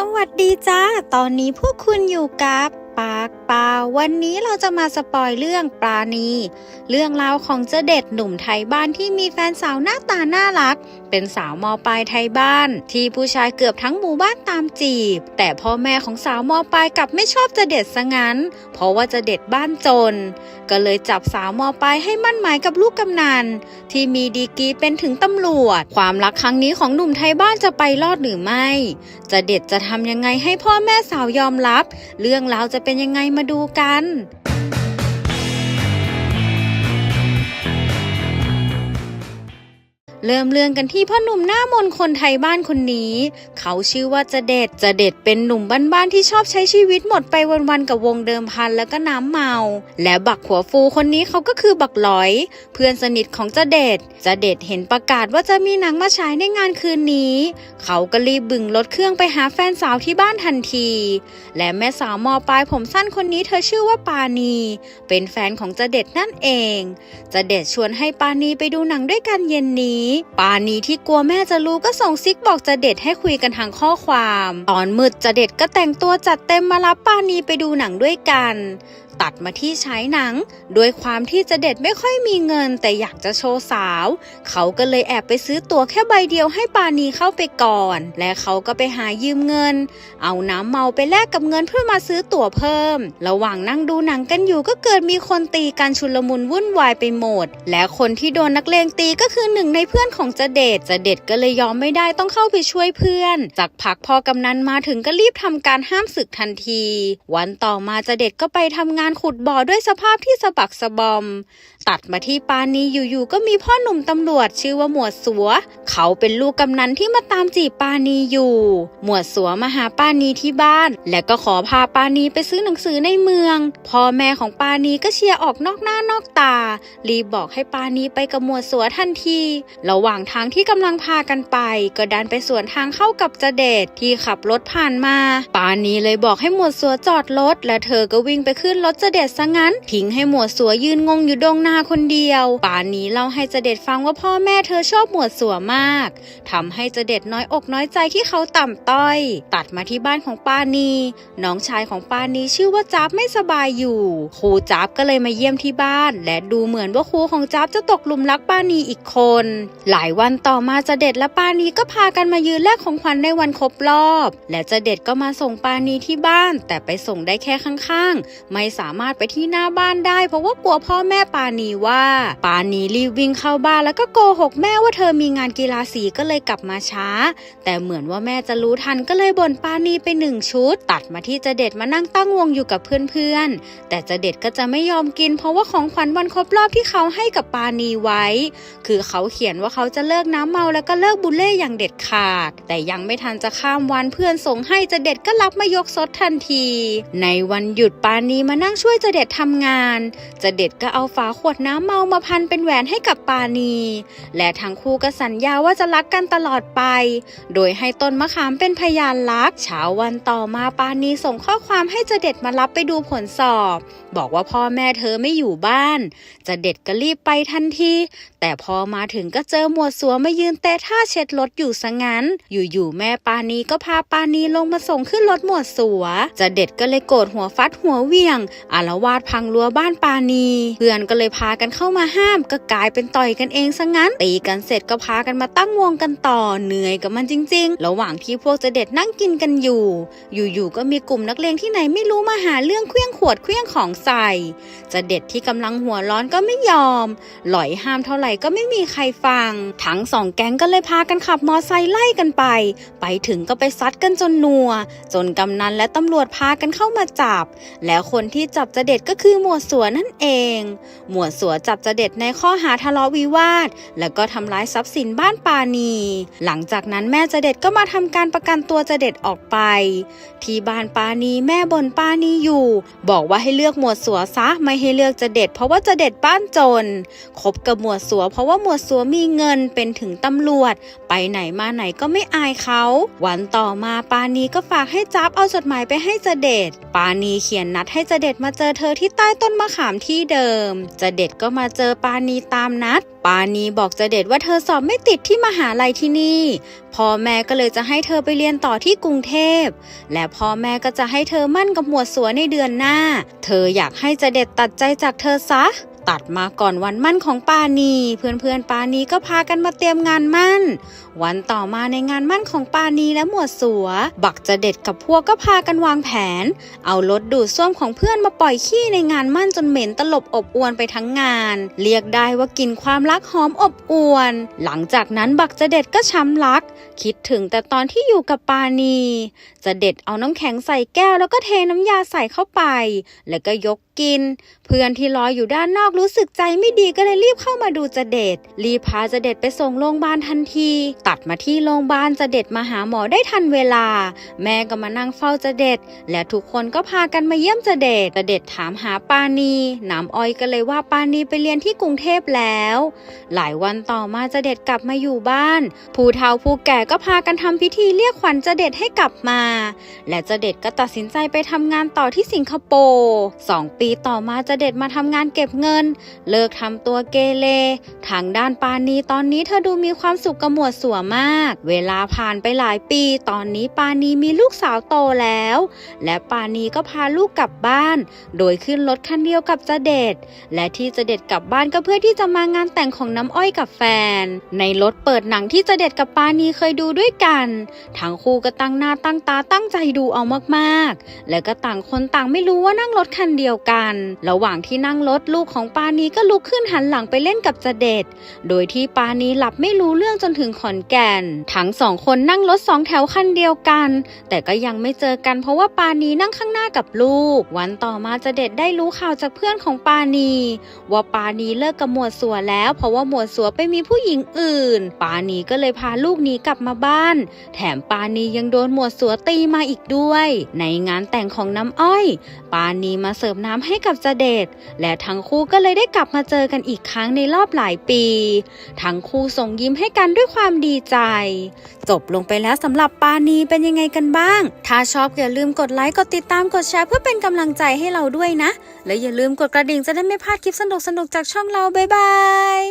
สวัสดีจ้า ตอนนี้พวกคุณอยู่กับ ปากปลาวันนี้เราจะมาสปอยเรื่องปราณี เรื่องราวของเจเด็ดหนุ่มไทยบ้านที่มีแฟนสาวหน้าตาน่ารัก เป็นสาวมอปลายไทยบ้าน ที่ผู้ชายเกือบทั้งหมู่บ้านตามจีบ แต่พ่อแม่ของสาวมอปลายกลับไม่ชอบเจเด็ดซะงั้น เพราะว่าเจเด็ดบ้านจน ก็เลยจับสาวมอปลายให้มั่นหมายกับลูกกำนันที่มีดีกรีเป็นถึงตำรวจ ความรักครั้งนี้ของหนุ่มไทยบ้านจะไปรอดหรือไม่เจเด็ดจะทำยังไงให้พ่อแม่สาวยอมรับ เรื่องราวจะเป็นยังไงมาดูกัน เริ่มเรื่องกันที่พ่อหนุ่มหน้ามนคนไทยบ้านคนนี้ เขาชื่อว่าจะเด็ดจะเด็ดเป็นหนุ่มบ้านๆที่ชอบใช้ชีวิตหมดไปวันๆกับวงเดิมพันแล้วก็น้ำเมา และบักหัวฟูคนนี้เขาก็คือบักหลอย เพื่อนสนิทของจะเด็ดจะเด็ดเห็นประกาศว่าจะมีหนังมาฉายในงานคืนนี้ เขาก็รีบบึงรถเครื่องไปหาแฟนสาวที่บ้านทันที และแม่สาวมอปลายผมสั้นคนนี้เธอชื่อว่าปานี เป็นแฟนของจะเด็ดนั่นเอง จะเด็ดชวนให้ปานีไปดูหนังด้วยกันเย็นนี้ปานีที่กลัวแม่จะรู้ก็ส่งซิกบอกจะเด็ดให้คุยกันทางข้อความ ตอนมืดจะเด็ดก็แต่งตัวจัดเต็มมารับปานีไปดูหนังด้วยกัน ตัดมาที่ฉายหนัง ด้วยความที่จะเด็ดไม่ค่อยมีเงินแต่อยากจะโชว์สาว เขาก็เลยแอบไปซื้อตั๋วแค่ใบเดียวให้ปานีเข้าไปก่อน และเขาก็ไปหายืมเงิน เอาน้ำเมาไปแลกกับเงินเพื่อมาซื้อตั๋วเพิ่ม ระหว่างนั่งดูหนังกันอยู่ก็เกิดมีคนตีกันชุลมุนวุ่นวายไปหมด และคนที่โดนนักเลงตีก็คือหนึ่งในเพื่อนของจะเดชจะเด็ดก็เลยยอมไม่ได้ต้องเข้าไปช่วยเพื่อน จากพักพอกำนันมาถึงก็รีบทำการห้ามศึกทันที วันต่อมาจะเด็ดก็ไปทำงานขุดบ่อด้วยสภาพที่สะบักสะบอม ตัดมาที่ปานีอยู่ๆก็มีพ่อหนุ่มตำรวจชื่อว่าหมวดสัว เขาเป็นลูกกำนันที่มาตามจีบปานีอยู่ หมวดสัวมาหาปานีที่บ้าน และก็ขอพาปานีไปซื้อหนังสือในเมือง พ่อแม่ของปานีก็เชียร์ออกนอกหน้านอกตา รีบบอกให้ปานีไปกับหมวดสัวทันที ระหว่างทางที่กำลังพากันไป ก็ดันไปสวนทางเข้ากับจเดชที่ขับรถผ่านมา ปานีเลยบอกให้หมวดสัวจอดรถและเธอก็วิ่งไปขึ้นรถจเดชซะงั้น ทิ้งให้หมวดสัวยืนงงอยู่ดงนาคนเดียวปานีเล่าให้จเดชฟังว่าพ่อแม่เธอชอบหมวดสัวมากทำให้จเดชน้อยอกน้อยใจที่เขาต่ำต้อย ตัดมาที่บ้านของปานีน้องชายของปานีชื่อว่าจ๊าบไม่สบายอยู่ครูจ๊าบก็เลยมาเยี่ยมที่บ้าน และดูเหมือนว่าครูของจ๊าบจะตกหลุมรักปานีอีกคน หลายวันต่อมาจเด็ดและปานีก็พากันมายืนแลกของขวัญในวันครบรอบ และจเด็ดก็มาส่งปานีที่บ้าน แต่ไปส่งได้แค่ข้างๆ ไม่สาามารถไปที่หน้าบ้านได้ เพราะว่ากลัวพ่อแม่ปานีว่า ปานีรีบวิ่งเข้าบ้านแล้วก็โกหกแม่ว่าเธอมีงานกีฬาสีก็เลยกลับมาช้า แต่เหมือนว่าแม่จะรู้ทันก็เลยบ่นปานีไปหนึ่งชุด ตัดมาที่จะเด็ดมานั่งตั้งวงอยู่กับเพื่อนๆ แต่จะเด็ดก็จะไม่ยอมกิน เพราะว่าของขวัญวันครบรอบที่เขาให้กับปานีไว้ คือเขาเขียนว่าเขาจะเลิกน้ำเมาแล้วก็เลิกบุลเล่อย่างเด็ดขาด แต่ยังไม่ทันจะข้ามวันเพื่อนส่งให้จะเด็ดก็รับมายกซดทันที ในวันหยุดปานีมานั่งช่วยจเด็ดทำงานจเด็ดก็เอาฝาขวดน้ำเมามาพันเป็นแหวนให้กับปานีและทั้งคู่ก็สัญญาว่าจะรักกันตลอดไป โดยให้ต้นมะขามเป็นพยานรัก เช้าวันต่อมาปานีส่งข้อความให้จเด็ดมารับไปดูผลสอบ บอกว่าพ่อแม่เธอไม่อยู่บ้านจะเด็ดก็รีบไปทันที แต่พอมาถึงก็เจอหมวดสัวมายืนเตะท่าเช็ดรถอยู่ซะงั้น อยู่ๆแม่ปานีก็พาปานีลงมาส่งขึ้นรถหมวดสัวจะเด็ดก็เลยโกรธหัวฟัดหัวเวียงอารวาดพังรั้วบ้านปานี เพื่อนก็เลยพากันเข้ามาห้าม ก็กลายเป็นต่อยกันเองซะงั้น ตีกันเสร็จก็พากันมาตั้งวงกันต่อ เหนื่อยกับมันจริง ๆ ระหว่างที่พวกจเด็ดนั่งกินกันอยู่ อยู่ๆก็มีกลุ่มนักเลงที่ไหนไม่รู้มาหาเรื่องเคลี้ยงขวดเคลี้ยงของใส่จเด็ดที่กำลังหัวร้อนก็ไม่ยอม หลอยห้ามเท่าไหร่ก็ไม่มีใครฟัง ทั้งสองแก๊งก็เลยพากันขับมอไซค์ไล่กันไป ไปถึงก็ไปซัดกันจนนัว จนกำนันและตำรวจพากันเข้ามาจับ แล้วคนที่จับจะเด็ดก็คือหมวดสัวนั่นเอง หมวดสัวจับจะเด็ดในข้อหาทะเลาะวิวาท แล้วก็ทำร้ายทรัพย์สินบ้านปานี หลังจากนั้นแม่จะเด็ดก็มาทำการประกันตัวจะเด็ดออกไป ที่บ้านปานีแม่บนปานีอยู่ บอกว่าให้เลือกหมวดสัวซะไม่ให้เลือกจะเด็ด เพราะว่าจะเด็ดบ้านจนคบกับหมวดสัว เพราะว่าหมวดสัวมีเงินเป็นถึงตำรวจ ไปไหนมาไหนก็ไม่อายเขาวันต่อมาปานีก็ฝากให้จับเอาจดหมายไปให้จะเด็ดปานีเขียนนัดให้จะเด็ดมาเจอเธอที่ใต้ต้นมะขามที่เดิมจะเด็ดก็มาเจอปานีตามนัด ปานีบอกจะเด็ดว่าเธอสอบไม่ติดที่มหาลัยที่นี่ พ่อแม่ก็เลยจะให้เธอไปเรียนต่อที่กรุงเทพ และพ่อแม่ก็จะให้เธอมั่นกับหมวดสัวในเดือนหน้า เธออยากให้จะเด็ดตัดใจจากเธอซะ ตัดมาก่อนวันมั่นของปานี เพื่อนๆปานีก็พากันมาเตรียมงานมั่น วันต่อมาในงานมั่นของปานีและหมวดสัว บักจะเด็ดกับพวกก็พากันวางแผน เอารถดูดซ่วมของเพื่อนมาปล่อยขี้ในงานมั่นจนเหม็นตลบอบอวนไปทั้งงาน เรียกได้ว่ากลินความรักหอมอบอวน หลังจากนั้นบักจะเด็ดก็ช้ำรัก คิดถึงแต่ตอนที่อยู่กับปานี จะเด็ดเอาน้ำแข็งใส่แก้วแล้วก็เทน้ำยาใส่เข้าไป แล้วก็ยก กิน เพื่อนที่รออยู่ด้านนอกรู้สึกใจไม่ดีก็เลยรีบเข้ามาดูจเด็ดรีบพาจเด็ดไปส่งโรงพยาบาลทันที ตัดมาที่โรงพยาบาลจเด็ดมาหาหมอได้ทันเวลา แม่ก็มานั่งเฝ้าจเด็ดและทุกคนก็พากันมาเยี่ยมจเด็ดจเด็ดถามหาปานีน้ำอ้อยก็เลยว่าปานีไปเรียนที่กรุงเทพแล้ว หลายวันต่อมาจเด็ดกลับมาอยู่บ้าน ผู้เฒ่าผู้แก่ก็พากันทำพิธีเรียกขวัญจเด็ดให้กลับมา และจเด็ดก็ตัดสินใจไปทำงานต่อที่สิงคโปร์สองปีต่อมาจะเด็ดมาทำงานเก็บเงิน เลิกทำตัวเกเรทางด้านปานีตอนนี้เธอดูมีความสุขกับหมวดสัวมาก เวลาผ่านไปหลายปี ตอนนี้ปานีมีลูกสาวโตแล้ว และปานีก็พาลูกกลับบ้าน โดยขึ้นรถคันเดียวกับจะเด็ด และที่จะเด็ดกลับบ้านก็เพื่อที่จะมางานแต่งของน้ำอ้อยกับแฟน ในรถเปิดหนังที่จะเด็ดกับปานีเคยดูด้วยกัน ทั้งคู่ก็ตั้งหน้าตั้งตาตั้งใจดูเอามากๆ แล้วก็ต่างคนต่างไม่รู้ว่านั่งรถคันเดียวกันระหว่างที่นั่งรถลูกของปานีก็ลุกขึ้นหันหลังไปเล่นกับจเด็ดโดยที่ปานีหลับไม่รู้เรื่องจนถึงขอนแก่น ทั้งสองคนนั่งรถสองแถวคันเดียวกัน แต่ก็ยังไม่เจอกันเพราะว่าปานีนั่งข้างหน้ากับลูก วันต่อมาจเด็ดได้รู้ข่าวจากเพื่อนของปานีว่าปานีเลิกกับหมวดสัวแล้ว เพราะว่าหมวดสัวไปมีผู้หญิงอื่น ปานีก็เลยพาลูกหนีกลับมาบ้าน แถมปานียังโดนหมวดสัวตีมาอีกด้วย ในงานแต่งของน้ำอ้อย ปานีมาเสิร์ฟน้ำให้กับจเดชและทั้งคู่ก็เลยได้กลับมาเจอกันอีกครั้งในรอบหลายปี ทั้งคู่ส่งยิ้มให้กันด้วยความดีใจ จบลงไปแล้วสำหรับปานีเป็นยังไงกันบ้าง ถ้าชอบอย่าลืมกดไลค์กดติดตามกดแชร์เพื่อเป็นกำลังใจให้เราด้วยนะ และอย่าลืมกดกระดิ่งจะได้ไม่พลาดคลิปสนุกๆจากช่องเราบ๊ายบาย